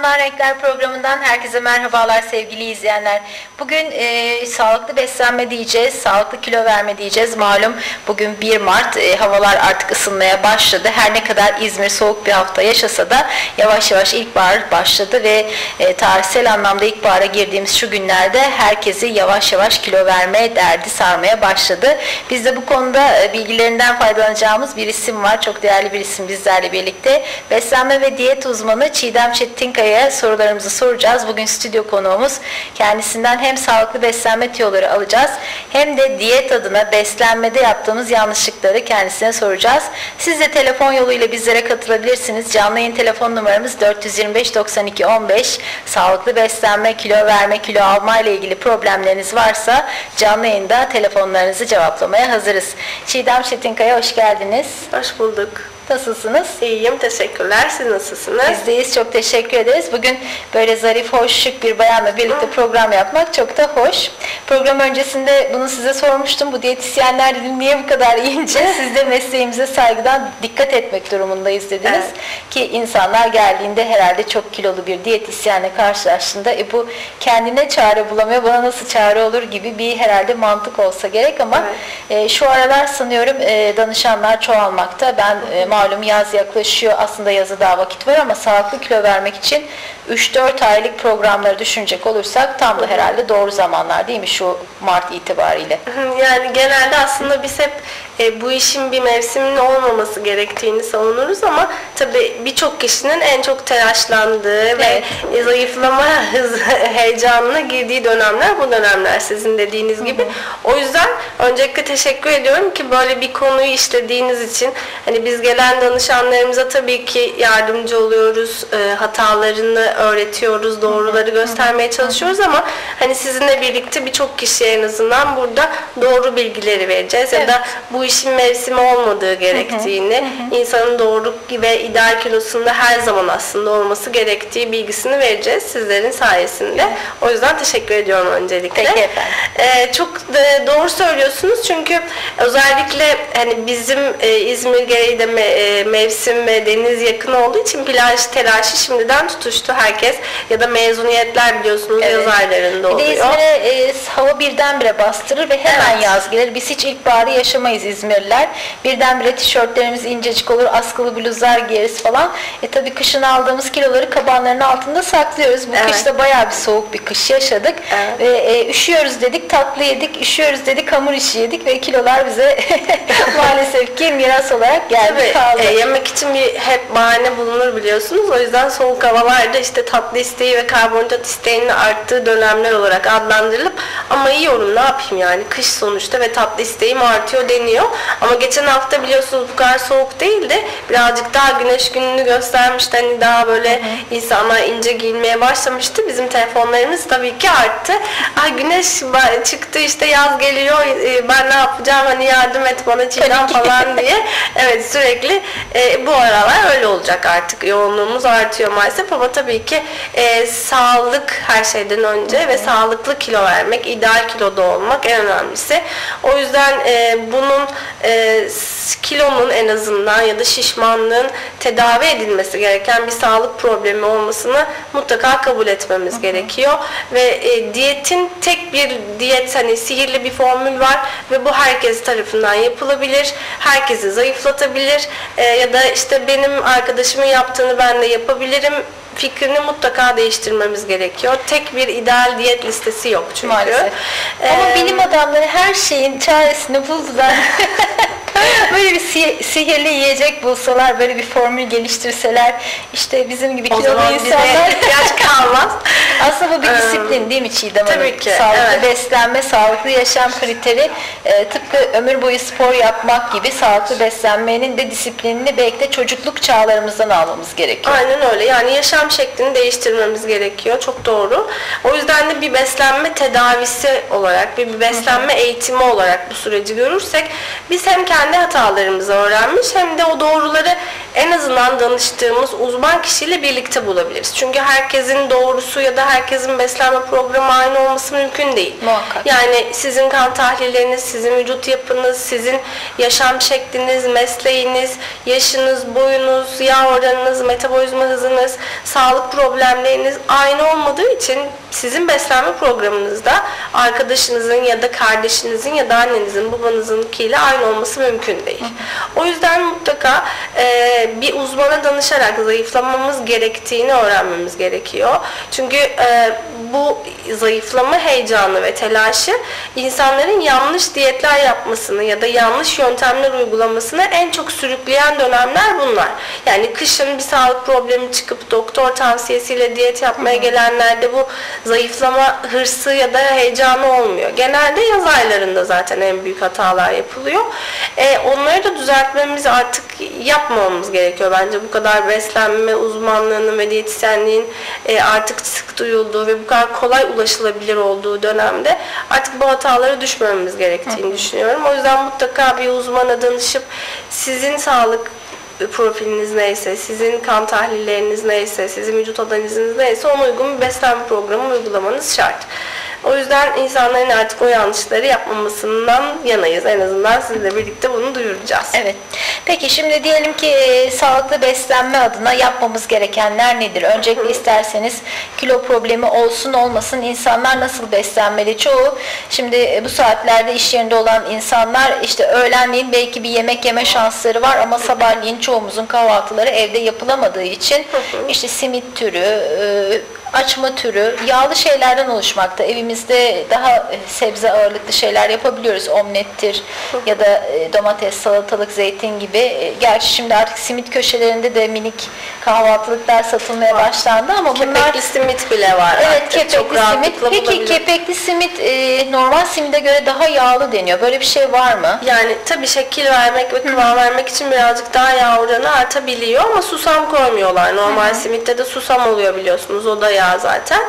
Yaşamdan Renkler programından herkese merhabalar sevgili izleyenler. Bugün e, sağlıklı beslenme diyeceğiz, sağlıklı kilo verme diyeceğiz. Malum bugün 1 Mart, e, havalar artık ısınmaya başladı. Her ne kadar İzmir soğuk bir hafta yaşasa da yavaş yavaş ilkbahar başladı ve e, tarihsel anlamda ilkbahara girdiğimiz şu günlerde herkesi yavaş yavaş kilo verme derdi sarmaya başladı. Biz de bu konuda e, bilgilerinden faydalanacağımız bir isim var. Çok değerli bir isim bizlerle birlikte. Beslenme ve diyet uzmanı Çiğdem Çetinkaya'ya sorularımızı soracağız. Bugün stüdyo konuğumuz. Kendisinden hem sağlıklı beslenme tüyoları alacağız hem de diyet adına beslenmede yaptığımız yanlışlıkları kendisine soracağız. Siz de telefon yoluyla bizlere katılabilirsiniz. Canlı yayın telefon numaramız 425 92 15. Sağlıklı beslenme, kilo verme, kilo alma ile ilgili problemleriniz varsa canlı yayında telefonlarınızı cevaplamaya hazırız. Çiğdem Çetinkaya hoş geldiniz. Hoş bulduk. Nasılsınız? İyiyim, teşekkürler. Siz nasılsınız? Bizdeyiz. Çok teşekkür ederiz. Bugün böyle zarif, hoş, şık bir bayanla birlikte program yapmak çok da hoş. Program öncesinde bunu size sormuştum. Bu diyetisyenler dedim niye bu kadar ince? Siz de mesleğimize saygıdan dikkat etmek durumundayız dediniz. Evet. Ki insanlar geldiğinde herhalde çok kilolu bir diyetisyenle karşılaştığında e bu kendine çare bulamıyor, bana nasıl çare olur gibi bir herhalde mantık olsa gerek ama e, şu aralar sanıyorum e, danışanlar çoğalmakta. Ben e, malum yaz yaklaşıyor. Aslında yazı daha vakit var ama sağlıklı kilo vermek için 3-4 aylık programları düşünecek olursak tam da herhalde doğru zamanlar değil mi şu Mart itibariyle? Yani genelde aslında biz hep e, bu işin bir mevsiminin olmaması gerektiğini savunuruz ama tabii birçok kişinin en çok telaşlandığı Evet. ve zayıflama heyecanına girdiği dönemler bu dönemler sizin dediğiniz gibi. O yüzden öncelikle teşekkür ediyorum ki böyle bir konuyu işlediğiniz için. Hani biz gelen danışanlarımıza tabii ki yardımcı oluyoruz, e, hatalarını öğretiyoruz, doğruları göstermeye çalışıyoruz ama hani sizinle birlikte birçok kişiye en azından burada doğru bilgileri vereceğiz ya da bu işin mevsimi olmadığı gerektiğini, insanın doğru ve ideal kilosunda her zaman aslında olması gerektiği bilgisini vereceğiz sizlerin sayesinde. O yüzden teşekkür ediyorum öncelikle. Peki efendim. Ee, çok da doğru söylüyorsunuz çünkü özellikle hani bizim e, İzmir gereği de me- e, mevsim ve deniz yakın olduğu için plaj telaşı şimdiden tutuştu herkes ya da mezuniyetler biliyorsunuz Evet. yaz aylarında Bir de oluyor. İzmir'e e, hava birdenbire bastırır ve hemen Evet. yaz gelir. Biz hiç ilkbaharı yaşamayız İzmirliler. Birdenbire tişörtlerimiz incecik olur, askılı bluzlar giyeriz falan. E tabii kışın aldığımız kiloları kabanların altında saklıyoruz. Bu Evet. kışta bayağı bir soğuk bir kış yaşadık. Evet. Ve e, üşüyoruz dedik, tatlı yedik, üşüyoruz dedik, hamur işi yedik ve kilolar bize maalesef ki miras olarak geldi Tabii kaldı. e, yemek için bir hep bahane bulunur biliyorsunuz. O yüzden soğuk havalarda işte tatlı isteği ve karbonhidrat isteğinin arttığı dönemler olarak adlandırılıp ama yiyorum ne yapayım yani kış sonuçta ve tatlı isteğim artıyor deniyor. Ama geçen hafta biliyorsunuz bu kadar soğuk değildi. Birazcık daha güneş gününü göstermişti. Hani daha böyle insanlar ince giyinmeye başlamıştı. Bizim telefonlarımız tabii ki arttı. Ay güneş çıktı işte yaz geliyor e, ben ne yapacağım hani yardım et bana çiğdem falan diye. Evet sürekli e, bu aralar öyle olacak artık. Yoğunluğumuz artıyor maalesef ama tabii ki e, sağlık her şeyden önce ve sağlıklı kilo vermek, ideal kiloda olmak en önemlisi. O yüzden e, bunun e, kilonun en azından ya da şişmanlığın tedavi edilmesi gereken bir sağlık problemi olmasını mutlaka kabul etmemiz gerekiyor ve e, diyetin tek bir diyet hani sihirli bir formül var ve bu herkes tarafından yapılabilir. Herkesi zayıflatabilir E, ya da işte benim arkadaşımın yaptığını ben de yapabilirim fikrini mutlaka değiştirmemiz gerekiyor. Tek bir ideal diyet listesi yok çünkü. Maalesef. Ama Ee, bilim adamları her şeyin çaresini buldular. böyle bir si- sihirli yiyecek bulsalar, böyle bir formül geliştirseler, işte bizim gibi kilolu insanlar. ihtiyaç kalmaz. Aslında bu bir Ee, disiplin değil mi Çiğdem Hanım? tabii ki, Sağlıklı evet. beslenme, sağlıklı yaşam kriteri e, tıpkı ömür boyu spor yapmak gibi sağlıklı beslenmenin de disiplinini belki de çocukluk çağlarımızdan almamız gerekiyor. Aynen öyle. Yani yaşam şeklini değiştirmemiz gerekiyor. Çok doğru. O yüzden de bir beslenme tedavisi olarak, bir beslenme eğitimi olarak bu süreci görürsek biz hem kendi kendi hatalarımızı öğrenmiş hem de o doğruları en azından danıştığımız uzman kişiyle birlikte bulabiliriz. Çünkü herkesin doğrusu ya da herkesin beslenme programı aynı olması mümkün değil. Muhakkak. Yani sizin kan tahlilleriniz, sizin vücut yapınız, sizin yaşam şekliniz, mesleğiniz, yaşınız, boyunuz, yağ oranınız, metabolizma hızınız, sağlık problemleriniz aynı olmadığı için sizin beslenme programınızda arkadaşınızın ya da kardeşinizin ya da annenizin, babanızınkiyle aynı olması mümkün değil. O yüzden mutlaka bir uzmana danışarak zayıflamamız gerektiğini öğrenmemiz gerekiyor. Çünkü e, bu zayıflama heyecanı ve telaşı insanların yanlış diyetler yapmasını ya da yanlış yöntemler uygulamasını en çok sürükleyen dönemler bunlar. Yani kışın bir sağlık problemi çıkıp doktor tavsiyesiyle diyet yapmaya gelenlerde bu zayıflama hırsı ya da heyecanı olmuyor. Genelde yaz aylarında zaten en büyük hatalar yapılıyor. E, onları da düzeltmemiz artık yapmamamız gerekiyor bence. Bu kadar beslenme uzmanlığının ve diyetisyenliğin e, artık sık duyulduğu ve bu kadar kolay ulaşılabilir olduğu dönemde artık bu hatalara düşmememiz gerektiğini düşünüyorum. O yüzden mutlaka bir uzmana danışıp sizin sağlık profiliniz neyse, sizin kan tahlilleriniz neyse, sizin vücut analiziniz neyse ona uygun bir beslenme programı uygulamanız şart. O yüzden insanların artık o yanlışları yapmamasından yanayız. En azından sizle birlikte bunu duyuracağız. Evet. Peki şimdi diyelim ki e, sağlıklı beslenme adına yapmamız gerekenler nedir? Öncelikle isterseniz kilo problemi olsun olmasın insanlar nasıl beslenmeli? Çoğu şimdi e, bu saatlerde iş yerinde olan insanlar işte öğlenleyin belki bir yemek yeme şansları var ama sabahleyin çoğumuzun kahvaltıları evde yapılamadığı için işte simit türü, e, açma türü yağlı şeylerden oluşmakta. Evimizde daha e, sebze ağırlıklı şeyler yapabiliyoruz. Omlettir ya da e, domates, salatalık, zeytin gibi. E, Gerçi şimdi artık simit köşelerinde de minik kahvaltılıklar satılmaya başlandı ama bunlar Kepekli simit bile var Evet artık. kepekli Çok simit. Peki kepekli simit e, normal simide göre daha yağlı deniyor. Böyle bir şey var mı? Yani tabii şekil vermek ve kıvam vermek için birazcık daha yağ oranı artabiliyor ama susam koymuyorlar. Normal simitte de susam oluyor biliyorsunuz. O da yağ zaten.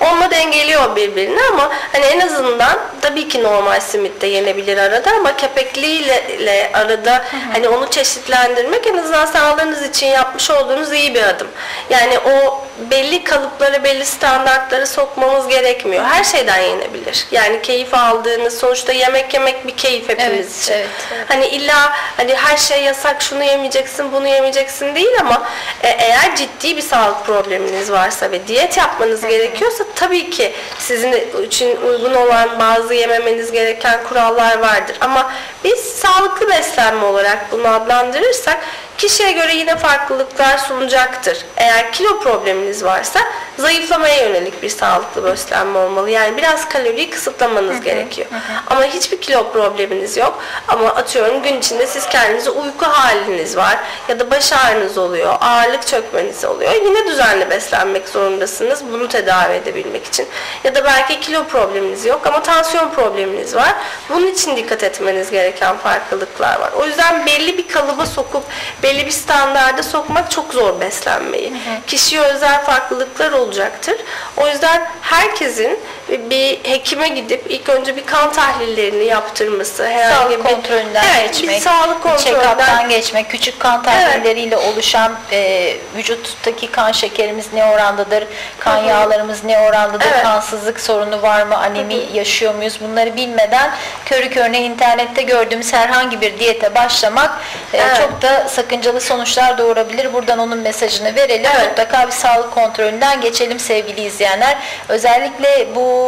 Onunla dengeliyor birbirini ama hani en azından tabii ki normal simit de yenebilir arada ama kepekliyle ile arada hani onu çeşitlendirmek en azından sağlığınız için yapmış olduğunuz iyi bir adım. Yani o belli kalıplara, belli standartlara sokmamız gerekmiyor. Her şeyden yenebilir. Yani keyif aldığınız, sonuçta yemek yemek bir keyif hepimiz Evet, için. evet, evet. Hani illa hani her şey yasak, şunu yemeyeceksin, bunu yemeyeceksin değil ama e, eğer ciddi bir sağlık probleminiz varsa ve diyet yapmanız gerekiyorsa tabii ki sizin için uygun olan bazı yememeniz gereken kurallar vardır. Ama biz sağlıklı beslenme olarak bunu adlandırırsak kişiye göre yine farklılıklar sunacaktır. Eğer kilo probleminiz varsa zayıflamaya yönelik bir sağlıklı beslenme olmalı. Yani biraz kaloriyi kısıtlamanız gerekiyor. Ama hiçbir kilo probleminiz yok. Ama atıyorum gün içinde siz kendinize uyku haliniz var ya da baş ağrınız oluyor, ağırlık çökmeniz oluyor. Yine düzenli beslenmek zorundasınız bunu tedavi edebilmek için. Ya da belki kilo probleminiz yok ama tansiyon probleminiz var. Bunun için dikkat etmeniz gereken farklılıklar var. O yüzden belli bir kalıba sokup belli bir standarda sokmak çok zor beslenmeyi. Kişiye özel farklılıklar olacaktır. O yüzden herkesin bir hekime gidip ilk önce bir kan tahlillerini yaptırması, herhangi Sağlık bir kontrolünden evet, geçmek, bir sağlık kontrolünden geçmek, küçük kan tahlilleriyle oluşan e, vücuttaki kan şekerimiz ne orandadır, kan yağlarımız ne orandadır, Evet. kansızlık sorunu var mı, anemi yaşıyor muyuz bunları bilmeden körü körüne internette gördüğümüz herhangi bir diyete başlamak e, Evet. çok da sakıncalı sonuçlar doğurabilir. Buradan onun mesajını verelim. Evet. Mutlaka bir sağlık kontrolünden geçelim sevgili izleyenler. Özellikle bu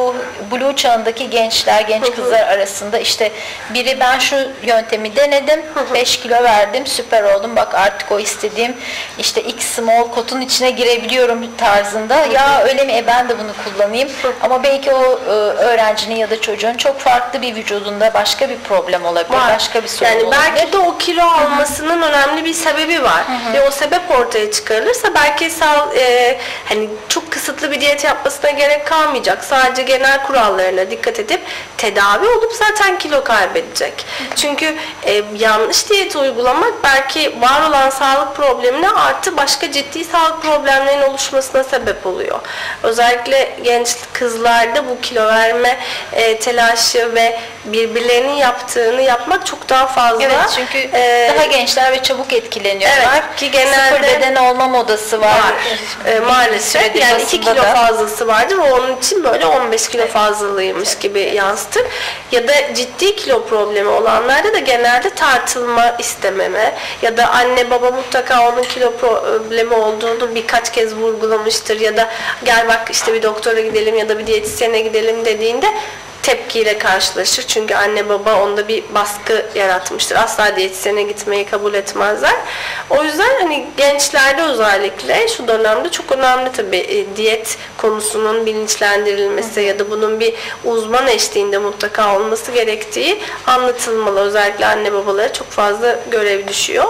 blue çağındaki gençler, genç kızlar arasında işte biri ben şu yöntemi denedim, 5 kilo verdim, süper oldum. Bak artık o istediğim işte X small kotun içine girebiliyorum tarzında. Ya öyle mi? E ben de bunu kullanayım. Ama belki o e, öğrencinin ya da çocuğun çok farklı bir vücudunda başka bir problem olabilir, var. başka bir sorun yani olabilir. belki de o kilo almasının önemli bir sebebi var ve o sebep ortaya çıkarılırsa belki sağ, e, hani çok kısıtlı bir diyet yapmasına gerek kalmayacak. Sadece genel kurallarına dikkat edip tedavi olup zaten kilo kaybedecek. Çünkü e, yanlış diyet uygulamak belki var olan sağlık problemine artı başka ciddi sağlık problemlerinin oluşmasına sebep oluyor. Özellikle genç kızlarda bu kilo verme e, telaşı ve birbirlerinin yaptığını yapmak çok daha fazla. Evet çünkü e, daha gençler ve çabuk etkileniyorlar. Evet, ki genelde- Sıfır beden olma modası var. var. Ee, Bir maalesef yani 2 basında kilo da. fazlası vardır. O onun için böyle 15 kilo fazlalığıymış gibi yansıtır. Ya da ciddi kilo problemi olanlarda da genelde tartılma istememe ya da anne baba mutlaka onun kilo problemi olduğunu birkaç kez vurgulamıştır ya da gel bak işte bir doktora gidelim ya da bir diyetisyene gidelim dediğinde tepkiyle karşılaşır. Çünkü anne baba onda bir baskı yaratmıştır. Asla diyetisyene gitmeyi kabul etmezler. O yüzden hani gençlerde özellikle şu dönemde çok önemli tabii e, diyet konusunun bilinçlendirilmesi ya da bunun bir uzman eşliğinde mutlaka olması gerektiği anlatılmalı. Özellikle anne babalara çok fazla görev düşüyor.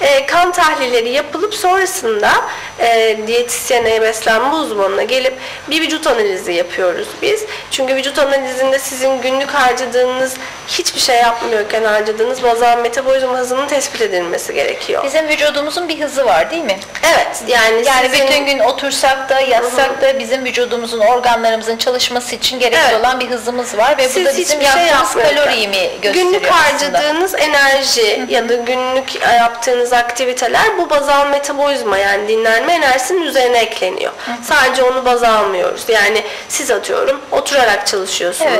E, kan tahlilleri yapılıp sonrasında e, diyetisyene, beslenme uzmanına gelip bir vücut analizi yapıyoruz biz. Çünkü vücut analizinde sizin günlük harcadığınız hiçbir şey yapmıyorken harcadığınız bazal metabolizma hızının tespit edilmesi gerekiyor. Bizim vücudumuzun bir hızı var değil mi? Evet yani, Yani sizin- bütün gün otursak da yatsak da bizim vücudumuzun organlarımızın çalışması için gerekli Evet. olan bir hızımız var ve bu Siz da bizim şey yaptığımız yapmıyorken, kaloriyi mi gösteriyor Günlük aslında? harcadığınız enerji ya da günlük yaptığınız aktiviteler bu bazal metabolizma yani dinlenme enerjisinin üzerine ekleniyor. Sadece onu baz almıyoruz. Yani siz atıyorum oturarak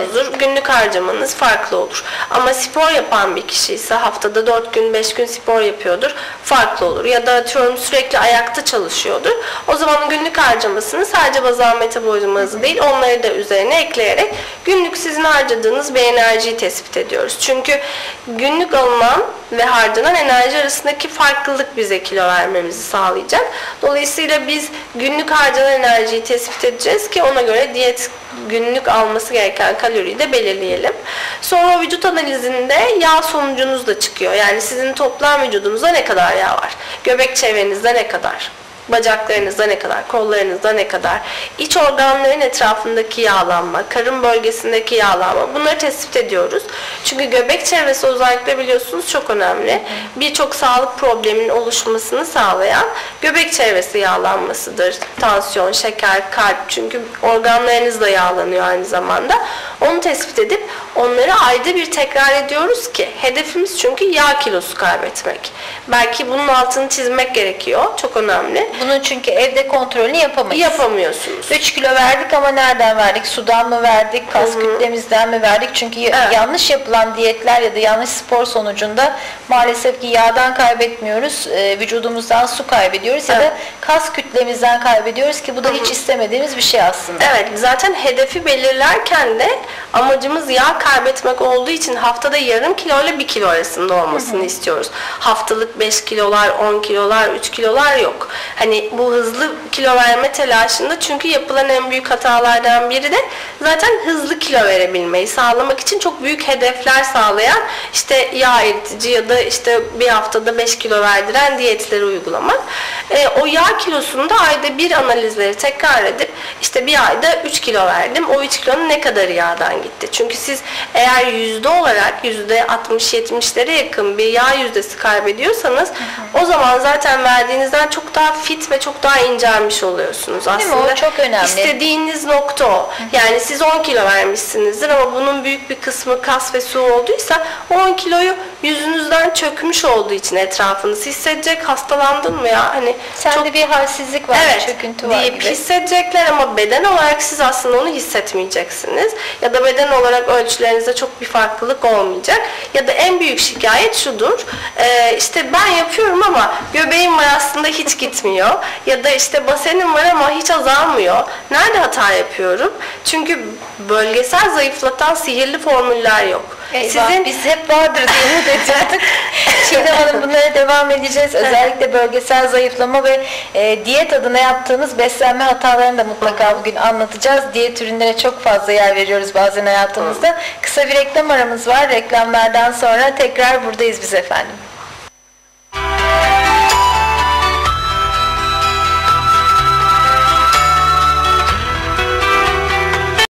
çalışıyorsunuzdur. Günlük harcamanız farklı olur. Ama spor yapan bir kişi ise haftada 4 gün 5 gün spor yapıyordur. Farklı olur. Ya da atıyorum sürekli ayakta çalışıyordur. O zaman günlük harcamasını sadece bazal metabolizma hızı değil onları da üzerine ekleyerek günlük sizin harcadığınız bir enerjiyi tespit ediyoruz. Çünkü günlük alınan ve harcanan enerji arasındaki farklılık bize kilo vermemizi sağlayacak. Dolayısıyla biz günlük harcanan enerjiyi tespit edeceğiz ki ona göre diyet günlük alması gereken kaloriyi de belirleyelim. Sonra vücut analizinde yağ sonucunuz da çıkıyor. Yani sizin toplam vücudunuzda ne kadar yağ var? Göbek çevrenizde ne kadar? Bacaklarınızda ne kadar, kollarınızda ne kadar, iç organların etrafındaki yağlanma, karın bölgesindeki yağlanma bunları tespit ediyoruz. Çünkü göbek çevresi özellikle biliyorsunuz çok önemli. Birçok sağlık probleminin oluşmasını sağlayan göbek çevresi yağlanmasıdır. Tansiyon, şeker, kalp çünkü organlarınız da yağlanıyor aynı zamanda. Onu tespit edip onları ayda bir tekrar ediyoruz ki hedefimiz çünkü yağ kilosu kaybetmek. Belki bunun altını çizmek gerekiyor. Çok önemli. Bunun çünkü evde kontrolünü yapamayız. Yapamıyorsunuz. 3 kilo verdik ama nereden verdik? Sudan mı verdik? Kas kütlemizden mi verdik? Çünkü Evet. yanlış yapılan diyetler ya da yanlış spor sonucunda maalesef ki yağdan kaybetmiyoruz. e, vücudumuzdan su kaybediyoruz ya da Evet. Kas kütlemizden kaybediyoruz ki bu da hiç istemediğimiz bir şey aslında. Evet zaten hedefi belirlerken de amacımız yağ kaybetmek olduğu için haftada yarım kilo ile 1 kilo arasında olmasını istiyoruz. Haftalık 5 kilolar, 10 kilolar, 3 kilolar yok. Hani bu hızlı kilo verme telaşında çünkü yapılan en büyük hatalardan biri de zaten hızlı kilo verebilmeyi sağlamak için çok büyük hedefler sağlayan işte yağ eritici ya da işte bir haftada 5 kilo verdiren diyetleri uygulamak. E, o yağ kilosunu da ayda bir analizleri tekrar edip işte bir ayda 3 kilo verdim. O 3 kilonun ne kadarı yağdan gitti? Çünkü siz eğer yüzde olarak yüzde 60-70'lere yakın bir yağ yüzdesi kaybediyorsanız o zaman zaten verdiğinizden çok daha fit ve çok daha incelmiş oluyorsunuz Değil mi? aslında. O çok önemli. İstediğiniz nokta o. Yani siz 10 kilo vermişsinizdir ama bunun büyük bir kısmı kas ve su olduysa o 10 kiloyu yüzünüzden çökmüş olduğu için etrafınız hissedecek hastalandın mı ya hani Sende bir halsizlik var, Evet, çöküntü var deyip gibi. hissedecekler ama beden olarak siz aslında onu hissetmeyeceksiniz. Ya da beden olarak ölçülerinizde çok bir farklılık olmayacak. Ya da en büyük şikayet şudur. Ee, işte ben yapıyorum ama göbeğim var aslında hiç gitmiyor. Ya da işte basenim var ama hiç azalmıyor. Nerede hata yapıyorum? Çünkü bölgesel zayıflatan sihirli formüller yok. Eyvah, biz hep vardır diye ediyorduk. Çiğdem Hanım bunlara devam edeceğiz. Özellikle bölgesel zayıflama ve e, diyet adına yaptığımız beslenme hatalarını da mutlaka bugün anlatacağız. Diyet ürünlere çok fazla yer veriyoruz bazen hayatımızda. Kısa bir reklam aramız var. Reklamlardan sonra tekrar buradayız biz efendim.